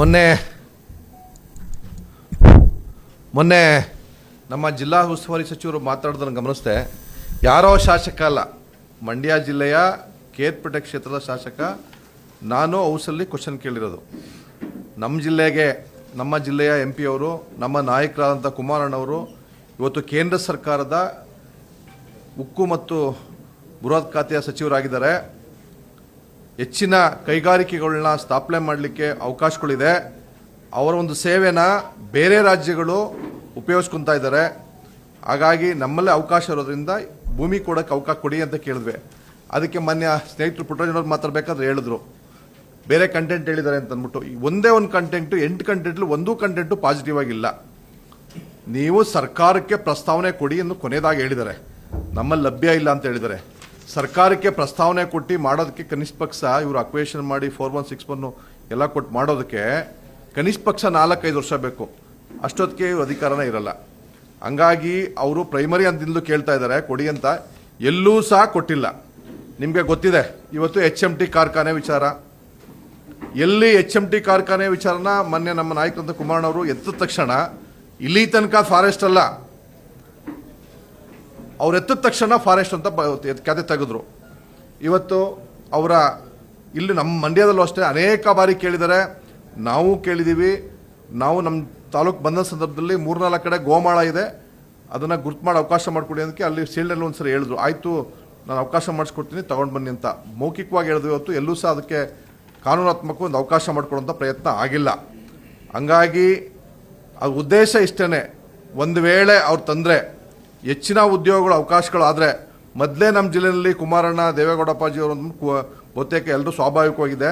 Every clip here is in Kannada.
ಮೊನ್ನೆ ಮೊನ್ನೆ ನಮ್ಮ ಜಿಲ್ಲಾ ಉಸ್ತುವಾರಿ ಸಚಿವರು ಮಾತಾಡೋದನ್ನು ಗಮನಿಸಿದೆ. ಯಾರೋ ಶಾಸಕ ಅಲ್ಲ, ಮಂಡ್ಯ ಜಿಲ್ಲೆಯ ಕೇತ್ಪೇಟೆ ಕ್ಷೇತ್ರದ ಶಾಸಕ, ನಾನು ಹೌಸಲ್ಲಿ ಕ್ವಶನ್ ಕೇಳಿರೋದು. ನಮ್ಮ ಜಿಲ್ಲೆಗೆ, ನಮ್ಮ ಜಿಲ್ಲೆಯ ಎಂ ಪಿ ಅವರು, ನಮ್ಮ ನಾಯಕರಾದಂಥ ಕುಮಾರಣ್ಣವರು ಇವತ್ತು ಕೇಂದ್ರ ಸರ್ಕಾರದ ಉಕ್ಕು ಮತ್ತು ಬೃಹತ್ ಖಾತೆಯ ಸಚಿವರಾಗಿದ್ದಾರೆ. ಹೆಚ್ಚಿನ ಕೈಗಾರಿಕೆಗಳನ್ನ ಸ್ಥಾಪನೆ ಮಾಡಲಿಕ್ಕೆ ಅವಕಾಶಗಳಿದೆ. ಅವರ ಒಂದು ಸೇವೆನ ಬೇರೆ ರಾಜ್ಯಗಳು ಉಪಯೋಗಿಸ್ಕೊತಾ ಇದ್ದಾರೆ. ಹಾಗಾಗಿ ನಮ್ಮಲ್ಲೇ ಅವಕಾಶ ಇರೋದ್ರಿಂದ ಭೂಮಿ ಕೊಡೋಕ್ಕೆ ಅವಕಾಶ ಕೊಡಿ ಅಂತ ಕೇಳಿದ್ವಿ. ಅದಕ್ಕೆ ಮೊನ್ನೆ ಸ್ನೇಹಿತರು ಪುಟ್ಟರಾಜನವ್ರು ಮಾತಾಡಬೇಕಾದ್ರೆ ಹೇಳಿದ್ರು. ಬೇರೆ ಕಂಟೆಂಟ್ ಹೇಳಿದ್ದಾರೆ ಅಂತ ಅಂದ್ಬಿಟ್ಟು. ಒಂದೇ ಒಂದು ಕಂಟೆಂಟು ಎಂಟು ಕಂಟೆಂಟ್ಲು ಒಂದೂ ಕಂಟೆಂಟು ಪಾಸಿಟಿವ್ ಆಗಿಲ್ಲ. ನೀವು ಸರ್ಕಾರಕ್ಕೆ ಪ್ರಸ್ತಾವನೆ ಕೊಡಿ ಎಂದು ಕೊನೆಯದಾಗಿ ಹೇಳಿದ್ದಾರೆ. ನಮ್ಮಲ್ಲಿ ಲಭ್ಯ ಇಲ್ಲ ಅಂತ ಹೇಳಿದ್ದಾರೆ. ಸರ್ಕಾರಕ್ಕೆ ಪ್ರಸ್ತಾವನೆ ಕೊಟ್ಟು ಮಾಡೋದಕ್ಕೆ ಕನಿಷ್ಠ ಪಕ್ಷ, ಇವರು ಅಕ್ವೇಷನ್ ಮಾಡಿ ಫೋರ್ ಒನ್ ಸಿಕ್ಸ್ ಒನ್ ಎಲ್ಲ ಕೊಟ್ಟು ಮಾಡೋದಕ್ಕೆ ಕನಿಷ್ಠ ಪಕ್ಷ ನಾಲ್ಕೈದು ವರ್ಷ ಬೇಕು. ಅಷ್ಟೊತ್ತಿಗೆ ಇವರು ಅಧಿಕಾರನೇ ಇರಲ್ಲ. ಹಂಗಾಗಿ ಅವರು ಪ್ರೈಮರಿ ಅಂದಿಂದಲೂ ಕೇಳ್ತಾ ಇದ್ದಾರೆ, ಕೊಡಿ ಅಂತ. ಎಲ್ಲೂ ಸಹ ಕೊಟ್ಟಿಲ್ಲ. ನಿಮಗೆ ಗೊತ್ತಿದೆ, ಇವತ್ತು ಎಚ್ ಎಂ ಟಿ ಕಾರ್ಖಾನೆ ವಿಚಾರ. ಎಲ್ಲಿ ಎಚ್ ಎಂ ಟಿ ಕಾರ್ಖಾನೆ ವಿಚಾರನ, ಮೊನ್ನೆ ನಮ್ಮ ನಾಯಕರಂತ ಕುಮಾರಣ್ಣವರು ಎತ್ತಿದ ತಕ್ಷಣ ಇಲ್ಲಿ ತನಕ ಫಾರೆಸ್ಟ್ ಅಲ್ಲ. ಅವ್ರು ಎತ್ತಿದ ತಕ್ಷಣ ಫಾರೆಸ್ಟ್ ಅಂತ ಕತೆ ತೆಗೆದ್ರು. ಇವತ್ತು ಅವರ ಇಲ್ಲಿ ನಮ್ಮ ಮಂಡ್ಯದಲ್ಲೂ ಅಷ್ಟೇ ಅನೇಕ ಬಾರಿ ಕೇಳಿದ್ದಾರೆ ನಾವು ಕೇಳಿದ್ದೀವಿ ನಾವು ನಮ್ಮ ತಾಲೂಕು ಬಂದ ಸಂದರ್ಭದಲ್ಲಿ ಮೂರ್ನಾಲ್ಕು ಕಡೆ ಗೋಮಾಳ ಇದೆ. ಅದನ್ನು ಗುರ್ತು ಮಾಡಿ ಅವಕಾಶ ಮಾಡಿಕೊಡಿ ಅದಕ್ಕೆ ಅಲ್ಲಿ ಸೀಲ್ಡಲ್ಲಿ ಒಂದು ಸರಿ ಹೇಳಿದ್ರು. ಆಯಿತು, ನಾನು ಅವಕಾಶ ಮಾಡಿಸ್ಕೊಡ್ತೀನಿ, ತೊಗೊಂಡು ಬನ್ನಿ ಅಂತ. ಮೌಖಿಕವಾಗಿ ಹೇಳಿದ್ವಿ ಇವತ್ತು, ಎಲ್ಲೂ ಸಹ ಅದಕ್ಕೆ ಕಾನೂನಾತ್ಮಕ ಒಂದು ಅವಕಾಶ ಮಾಡಿಕೊಡುವಂಥ ಪ್ರಯತ್ನ ಆಗಿಲ್ಲ. ಹಂಗಾಗಿ ಆ ಉದ್ದೇಶ ಇಷ್ಟೇ ಒಂದು ವೇಳೆ ಅವ್ರು ತಂದರೆ ಹೆಚ್ಚಿನ ಉದ್ಯೋಗಗಳು ಅವಕಾಶಗಳಾದರೆ ಮೊದಲೇ ನಮ್ಮ ಜಿಲ್ಲೆಯಲ್ಲಿ ಕುಮಾರಣ್ಣ, ದೇವೇಗೌಡಪ್ಪಾಜಿ ಅವರು ಬಹುತೇಕ ಎಲ್ಲರೂ ಸ್ವಾಭಾವಿಕವಾಗಿದೆ.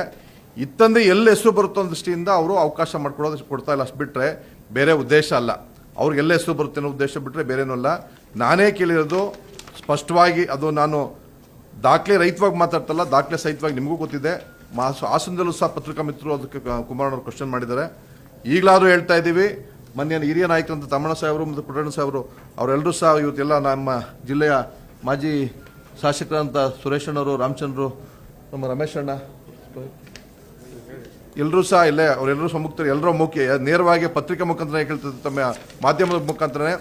ಇತ್ತಂದ್ರೆ ಎಲ್ಲಿ ಹೆಸರು ಬರುತ್ತೋ ದೃಷ್ಟಿಯಿಂದ ಅವರು ಅವಕಾಶ ಮಾಡ್ಕೊಡೋದು ಕೊಡ್ತಾ ಇಲ್ಲ. ಅಷ್ಟು ಬಿಟ್ಟರೆ ಬೇರೆ ಉದ್ದೇಶ ಅಲ್ಲ. ಅವ್ರಿಗೆ ಎಲ್ಲ ಹೆಸರು ಬರುತ್ತೆ ಅನ್ನೋ ಉದ್ದೇಶ ಬಿಟ್ಟರೆ ಬೇರೇನೂ ಅಲ್ಲ. ನಾನೇ ಕೇಳಿರೋದು ಸ್ಪಷ್ಟವಾಗಿ ಅದು ನಾನು ದಾಖಲೆ ರಹಿತವಾಗಿ ಮಾತಾಡ್ತಲ್ಲ, ದಾಖಲೆ ಸಹಿತವಾಗಿ ನಿಮಗೂ ಗೊತ್ತಿದೆ. ಮಾ ಹಾಸನದಲ್ಲೂ ಸಹ ಪತ್ರಿಕಾ ಮಿತ್ರರು ಅದಕ್ಕೆ ಕುಮಾರಣ್ಣವ್ರು ಕುಮಾರಣ್ಣ ಕ್ವಶನ್ ಮಾಡಿದ್ದಾರೆ. ಈಗಲಾದರೂ ಹೇಳ್ತಾ ಇದ್ದೀವಿ ಮೊನ್ನೆ ಹಿರಿಯ ನಾಯಕರಂತ ತಮ್ಮಣ್ಣ ಸಾಹೇಬರು ಮತ್ತು ಪುಟ್ಟಣ್ಣ ಸಾಹೇಬರು, ಅವರೆಲ್ಲರೂ ಸಹ ಇವತ್ತೆಲ್ಲ ನಮ್ಮ ಜಿಲ್ಲೆಯ ಮಾಜಿ ಶಾಸಕರಂತ ಸುರೇಶಣ್ಣವರು ರಾಮಚಂದ್ರರು ನಮ್ಮ ರಮೇಶಣ್ಣ. ಎಲ್ಲರೂ ಸಹ ಇಲ್ಲೇ, ಅವರೆಲ್ಲರೂ ಸಮ್ಮುಖರು ಎಲ್ಲರೂ ಮುಖ್ಯ ನೇರವಾಗಿ ಪತ್ರಿಕೆ ಮುಖಾಂತರ ಕೇಳ್ತಿದ್ದ ತಮ್ಮ ಮಾಧ್ಯಮದ ಮುಖಾಂತರನೇ.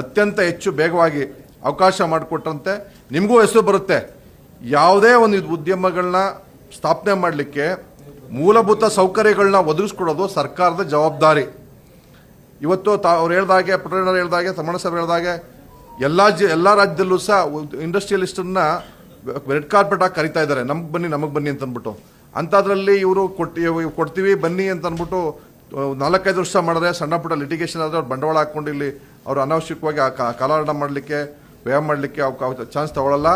ಅತ್ಯಂತ ಹೆಚ್ಚು ಬೇಗವಾಗಿ ಅವಕಾಶ ಮಾಡಿಕೊಟ್ಟಂತೆ. ನಿಮಗೂ ಹೆಸರು ಬರುತ್ತೆ. ಯಾವುದೇ ಒಂದು ಉದ್ಯಮಗಳನ್ನ ಸ್ಥಾಪನೆ ಮಾಡಲಿಕ್ಕೆ ಮೂಲಭೂತ ಸೌಕರ್ಯಗಳನ್ನ ಒದಗಿಸ್ಕೊಡೋದು ಸರ್ಕಾರದ ಜವಾಬ್ದಾರಿ. ಇವತ್ತು ತಾ ಅವ್ರು ಹೇಳ್ದಾಗೆ ಪಟೇಲ್ ಹೇಳ್ದಾಗೆ ತಮ್ಮಣ್ಣ ಸಾಹೇಬ್ ಹೇಳ್ದಾಗೆ ಎಲ್ಲ ಜ ಎಲ್ಲ ರಾಜ್ಯದಲ್ಲೂ ಸಹ ಇಂಡಸ್ಟ್ರಿಯಲಿಸ್ಟನ್ನ ರೆಡ್ ಕಾರ್ಪೆಟ್ ಆಗಿ ಕರಿತಾ ಇದ್ದಾರೆ. ನಮ್ಗೆ ಬನ್ನಿ, ನಮಗೆ ಬನ್ನಿ ಅಂತ ಅಂದ್ಬಿಟ್ಟು ಅಂಥದ್ರಲ್ಲಿ ಇವರು ಕೊಟ್ಟು ಕೊಡ್ತೀವಿ, ಬನ್ನಿ ಅಂತ ಅಂದ್ಬಿಟ್ಟು ನಾಲ್ಕೈದು ವರ್ಷ ಮಾಡಿದ್ರೆ ಸಣ್ಣ ಪುಟ್ಟ ಲಿಟಿಗೇಷನ್ ಆದರೆ ಅವ್ರು ಬಂಡವಾಳ ಹಾಕ್ಕೊಂಡು ಇಲ್ಲಿ ಅವರು ಅನಾವಶ್ಯಕವಾಗಿ ಆ ಕಾ- ಕಾಲಹರಣ ಮಾಡಲಿಕ್ಕೆ ವ್ಯಯ ಮಾಡಲಿಕ್ಕೆ ಅವಕಾಶ ಚಾನ್ಸ್ ತಗೊಳ್ಳಲ್ಲ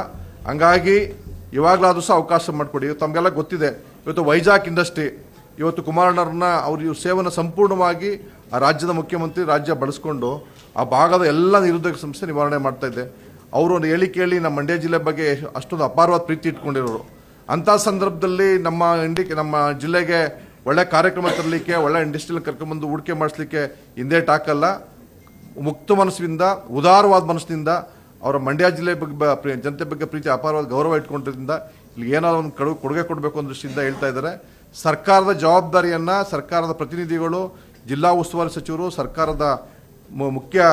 ಹಂಗಾಗಿ ಇವಾಗಲಾದರೂ ಸಹ ಅವಕಾಶ ಮಾಡಿಕೊಡಿ. ತಮಗೆಲ್ಲ ಗೊತ್ತಿದೆ. ಇವತ್ತು ವೈಜಾಗ್ ಇಂಡಸ್ಟ್ರಿ ಇವತ್ತು ಕುಮಾರಣ್ಣವ್ರನ್ನ ಅವ್ರ ಇವ್ರ ಸೇವೆಯನ್ನು ಸಂಪೂರ್ಣವಾಗಿ ಆ ರಾಜ್ಯದ ಮುಖ್ಯಮಂತ್ರಿ ರಾಜ್ಯ ಬಳಸ್ಕೊಂಡು ಆ ಭಾಗದ ಎಲ್ಲ ನಿರುದ್ಯೋಗ ಸಮಸ್ಯೆ ನಿವಾರಣೆ ಮಾಡ್ತಾ ಇದೆ. ಅವರು ಒಂದು ಹೇಳಿ ಕೇಳಿ ನಮ್ಮ ಮಂಡ್ಯ ಜಿಲ್ಲೆ ಬಗ್ಗೆ ಅಷ್ಟೊಂದು ಅಪಾರವಾದ ಪ್ರೀತಿ ಇಟ್ಕೊಂಡಿರೋರು. ಅಂಥ ಸಂದರ್ಭದಲ್ಲಿ ನಮ್ಮ ಇಂಡಿ ನಮ್ಮ ಜಿಲ್ಲೆಗೆ ಒಳ್ಳೆ ಕಾರ್ಯಕ್ರಮ ತರಲಿಕ್ಕೆ, ಒಳ್ಳೆ ಇಂಡಸ್ಟ್ರಿಯಲ್ಲಿ ಕರ್ಕೊಂಬಂದು ಹೂಡಿಕೆ ಮಾಡಿಸ್ಲಿಕ್ಕೆ ಹಿಂದೆ ಟಾಕಲ್ಲ. ಮುಕ್ತ ಮನಸ್ಸಿನಿಂದ, ಉದಾರವಾದ ಮನಸ್ಸಿನಿಂದ ಅವರ ಮಂಡ್ಯ ಜಿಲ್ಲೆ ಬಗ್ಗೆ ಜನತೆ ಬಗ್ಗೆ ಪ್ರೀತಿ ಅಪಾರವಾದ ಗೌರವ ಇಟ್ಕೊಂಡಿದ್ದರಿಂದ ಇಲ್ಲಿ ಏನಾದ್ರು ಒಂದು ಕಡು ಕೊಡುಗೆ ಕೊಡಬೇಕು ಅನ್ನೋ ದೃಷ್ಟಿಯಿಂದ ಹೇಳ್ತಾ ಇದ್ದಾರೆ. ಸರ್ಕಾರದ ಜವಾಬ್ದಾರಿಯನ್ನು ಸರ್ಕಾರದ ಪ್ರತಿನಿಧಿಗಳು, ಜಿಲ್ಲಾ ಉಸ್ತುವಾರಿ ಸಚಿವರು, ಸರ್ಕಾರದ ಮುಖ್ಯ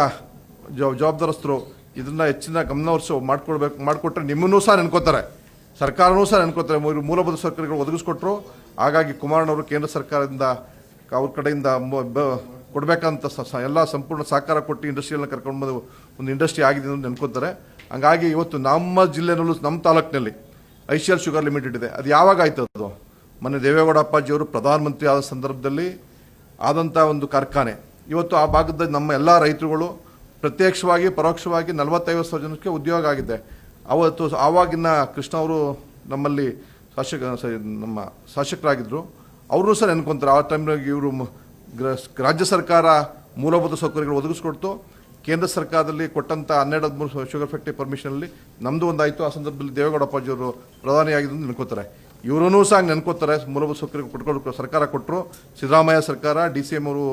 ಜವ- ಜವಾಬ್ದಾರಸ್ಥರು ಇದನ್ನು ಹೆಚ್ಚಿನ ಗಮನವರ್ಸ ಮಾಡ್ಕೊಳ್ಬೇಕು, ಮಾಡಿಕೊಟ್ರೆ ನಿಮ್ಮನ್ನೂ ಸಹ ನೆನ್ಕೋತಾರೆ. ಸರ್ಕಾರನೂ ಸಹ ನೆನ್ಕೋತಾರೆ. ಮೂಲಭೂತ ಸೌಕರ್ಯಗಳು ಒದಗಿಸ್ಕೊಟ್ರು. ಹಾಗಾಗಿ ಕುಮಾರನವರು ಕೇಂದ್ರ ಸರ್ಕಾರದಿಂದ ಅವ್ರ ಕಡೆಯಿಂದ ಕೊಡಬೇಕಂತ ಎಲ್ಲ ಸಂಪೂರ್ಣ ಸಹಕಾರ ಕೊಟ್ಟು ಇಂಡಸ್ಟ್ರಿಯಲ್ನ ಕರ್ಕೊಂಡು ಬಂದು ಒಂದು ಇಂಡಸ್ಟ್ರಿ ಆಗಿದೆ ಅಂತ ನೆನ್ಕೋತಾರೆ. ಹಂಗಾಗಿ ಇವತ್ತು ನಮ್ಮ ಜಿಲ್ಲೆನಲ್ಲೂ, ನಮ್ಮ ತಾಲೂಕಿನಲ್ಲಿ ಐ ಶುಗರ್ ಲಿಮಿಟೆಡ್ ಇದೆ. ಅದು ಯಾವಾಗ ಆಯ್ತು ಅದು ಮೊನ್ನೆ ದೇವೇಗೌಡ ಅಪ್ಪಾಜಿಯವರು ಪ್ರಧಾನಮಂತ್ರಿ ಆದ ಸಂದರ್ಭದಲ್ಲಿ ಆದಂಥ ಒಂದು ಕಾರ್ಖಾನೆ. ಇವತ್ತು ಆ ಭಾಗದ ನಮ್ಮ ಎಲ್ಲ ರೈತರುಗಳು ಪ್ರತ್ಯಕ್ಷವಾಗಿ, ಪರೋಕ್ಷವಾಗಿ ನಲವತ್ತೈವತ್ತು ಸಾವಿರ ಜನಕ್ಕೆ ಉದ್ಯೋಗ ಆಗಿದೆ. ಅವತ್ತು ಆವಾಗಿನ ಕೃಷ್ಣ ಅವರು ನಮ್ಮಲ್ಲಿ ಶಾಸಕ ನಮ್ಮ ಶಾಸಕರಾಗಿದ್ದರು ಅವರು ಸಹ ನೆನ್ಕೊಂತಾರೆ. ಆ ಟೈಮ್ನಾಗ ಇವರು ರಾಜ್ಯ ಸರ್ಕಾರ ಮೂಲಭೂತ ಸೌಕರ್ಯಗಳು ಒದಗಿಸ್ಕೊಡ್ತು. ಕೇಂದ್ರ ಸರ್ಕಾರದಲ್ಲಿ ಕೊಟ್ಟಂಥ ಹನ್ನೆರಡು ಹದಿಮೂರು ಶುಗರ್ ಫ್ಯಾಕ್ಟ್ರಿ ಪರ್ಮಿಷನಲ್ಲಿ ನಮ್ಮದು ಒಂದಾಯಿತು. ಆ ಸಂದರ್ಭದಲ್ಲಿ ದೇವೇಗೌಡ ಅಪ್ಪಾಜಿಯವರು ಪ್ರಧಾನಿಯಾಗಿದ್ದು ನೆನ್ಕೋತಾರೆ. ಇವರೂ ಸಹ ನೆನ್ಕೋತಾರೆ. ಮೂಲಭೂತ ಸೌಕರ್ಯ ಕೊಟ್ಕೊಂಡು ಸರ್ಕಾರ ಕೊಟ್ಟರು ಸಿದ್ದರಾಮಯ್ಯ ಸರ್ಕಾರ, ಡಿ ಸಿ ಎಂ ಅವರು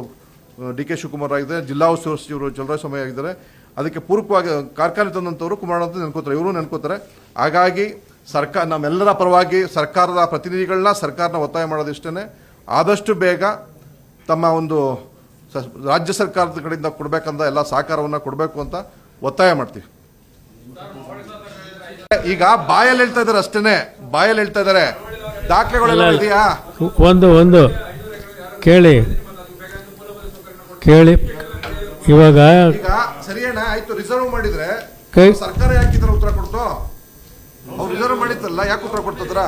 ಡಿ ಕೆ ಶಿವಕುಮಾರ್ ಆಗಿದ್ದಾರೆ. ಜಿಲ್ಲಾ ಉಸ್ತುವಾರಿ ಸಚಿವರು ಸಮಯ ಆಗಿದ್ದಾರೆ. ಅದಕ್ಕೆ ಪೂರಕವಾಗಿ ಕಾರ್ಖಾನೆ ತಂದಂಥವರು ಕುಮಾರ ಅಂತ ನೆನ್ಕೋತಾರೆ. ಇವರು ನೆನ್ಕೋತಾರೆ. ಹಾಗಾಗಿ ಸರ್ಕಾರ ನಮ್ಮೆಲ್ಲರ ಪರವಾಗಿ ಸರ್ಕಾರದ ಪ್ರತಿನಿಧಿಗಳನ್ನ ಸರ್ಕಾರನ ಒತ್ತಾಯ ಮಾಡೋದಿಷ್ಟೇ ಆದಷ್ಟು ಬೇಗ ತಮ್ಮ ಒಂದು ರಾಜ್ಯ ಸರ್ಕಾರದ ಕಡೆಯಿಂದ ಕೊಡಬೇಕಂತ ಎಲ್ಲ ಸಹಕಾರವನ್ನು ಕೊಡಬೇಕು ಅಂತ ಒತ್ತಾಯ ಮಾಡ್ತೀವಿ. ಈಗ ಬಾಯಲ್ಲಿ ಹೇಳ್ತಾ ಇದಾರೆ ಅಷ್ಟೇನೆ. ಬಾಯಲ್ಲಿ ಹೇಳ್ತಾ ಇದಾರೆ ದಾಖಲೆಗಳೆಲ್ಲ. ಇದೆಯಾ? ಒಂದು ಒಂದು. ಕೇಳಿ. ಕೇಳಿ. ಇವಾಗ ಈಗ ಸರಿ ಅಣ್ಣ ಆಯ್ತು ರಿಸರ್ವ್ ಮಾಡಿದ್ರೆ ಕೈ ಸರ್ಕಾರ ಯಾಕಿದ್ರ ಉತ್ತರ ಕೊಡ್ತು? ಅವ್ರು ರಿಸರ್ವ್ ಮಾಡಿತ್ತಲ್ಲ ಯಾಕೆ ಉತ್ತರ ಕೊಡ್ತದ್ರ?